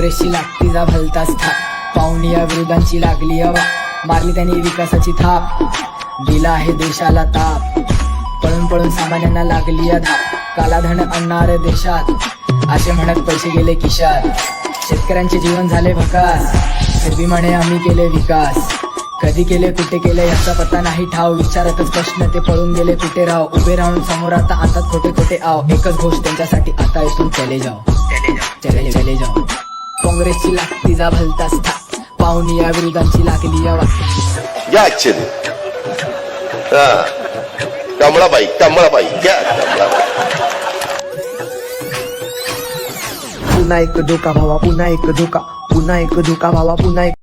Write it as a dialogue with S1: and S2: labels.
S1: काँग्रेसची लागती जा भलताच थाप. पाहुणी या विरोधांची लागली हवा. मारली त्यांनी विकासाची थाप. दिला आहे देशाला ताप. पळून पळून सामान्यांना लागली या धाप. कालाधन आणणार देशात. असे म्हणत पैसे गेले किशात. शेतकऱ्यांचे जीवन झाले भकास. फिरवी म्हणे आम्ही केले विकास. कधी केले कुठे केले याचा पत्ता नाही ठाव. विचारतच प्रश्न ते पळून गेले कुठे राव. उभे राहून समोर आता आता खोटे खोटे आव. एकच गोष्ट त्यांच्यासाठी आता इथून चले जाओ चले चले जाओ काँग्रेसची लागती जा भलताच थाप पाहुणी या विरोधांची लागली या वाट
S2: या ऍक्च्युली हा. कमळाबाई कमळाबाई
S3: पुन्हा एक धोका भावा पुन्हा एक धोका. पुन्हा एक धोका भावा पुन्हा एक